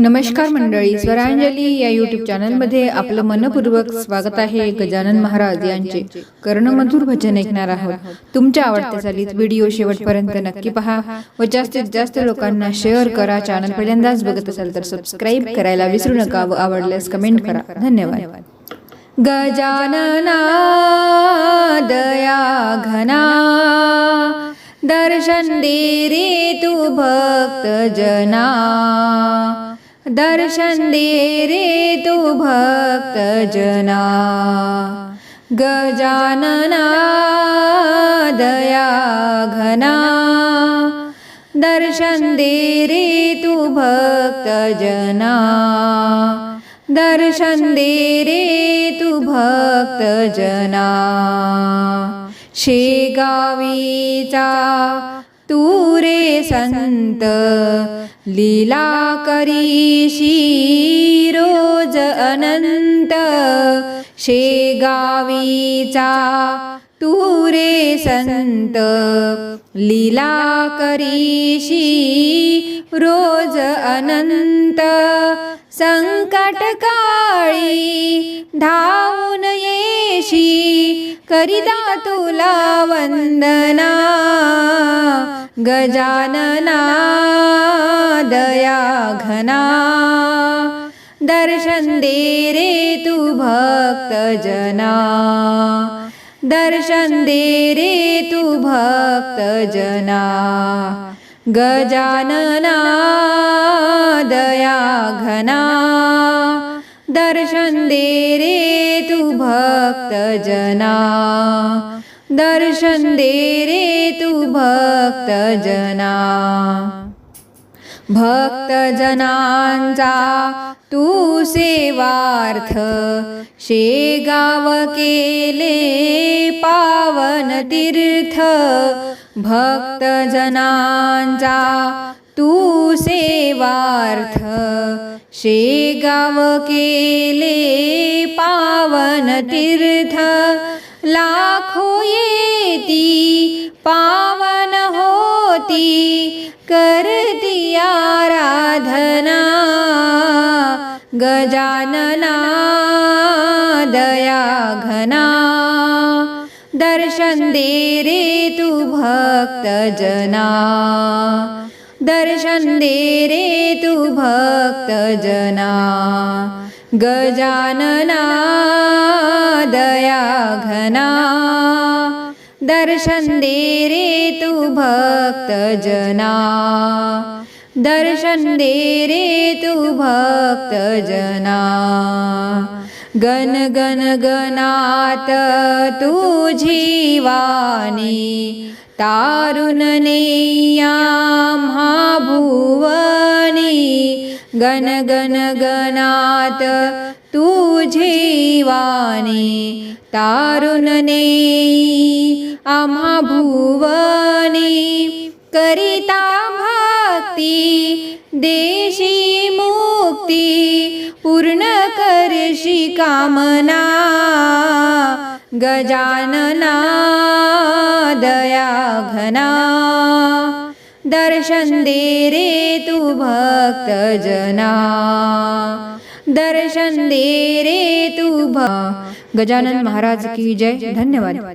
नमस्कार मंडळी स्वरांजली या युट्यूब चॅनलमध्ये आपलं मनपूर्वक स्वागत आहे गजानन महाराज यांचे. कर्णमधुर भजन ऐकणार आहोत. तुमच्या आवडत्या चालीत व्हिडिओ शेवटपर्यंत नक्की पहा. व जास्तीत जास्त लोकांना शेअर करा चॅनल पहिल्यांदाच बघत असाल तर सबस्क्राईब करायला विसरू नका व आवडल्यास कमेंट करा. धन्यवाद. गजानना दया घना दर्शन दे रे तू भक्त जना. दर्शन दे रे तू भक्त जना गजानना दया घना दर्शन दे रे तू भक्त जना दर्शन दे रे तू भक्त जना शेगावीचा तू रे संत लीला करीशी रोज अनंत शेगावीचा तू रे संत लीला करीशी रोज अनंत संकट काळी धावून करिता तुला वंदना गजानना दया घना दर्शन दे रे तू भक्त जना दर्शन दे रे तू भक्त जना गजानना दया घना दर्शन दे रे तू भक्त जना दर्शन दे रे तू भक्त जना भक्त जनांचा तू सेवार्थ शेगाव केले पावन तीर्थ। भक्त जनांचा तू सेवार्थ शेगाव केले तीर्थ लाखो येती पावन होती करती आराधना गजानना दया घना दर्शन दे रे तू भक्त जना दर्शन दे रे तू भक्त जना गजानना दया घना दर्शन दे रे तू भक्त जना दर्शन दे रे तू भक्त जना गण गण गणात तुझी वाणी तारुण नेया महाभुवनी गण गण गणात तुझी वाणी तारुण नेई आम्हा भुवनी करिता भक्ती देशी मुक्ती कामना गजानना दया घना दर्शन दे रे तू भक्त जना दर्शन दे रे तू भ गजानन महाराज की जय। धन्यवाद।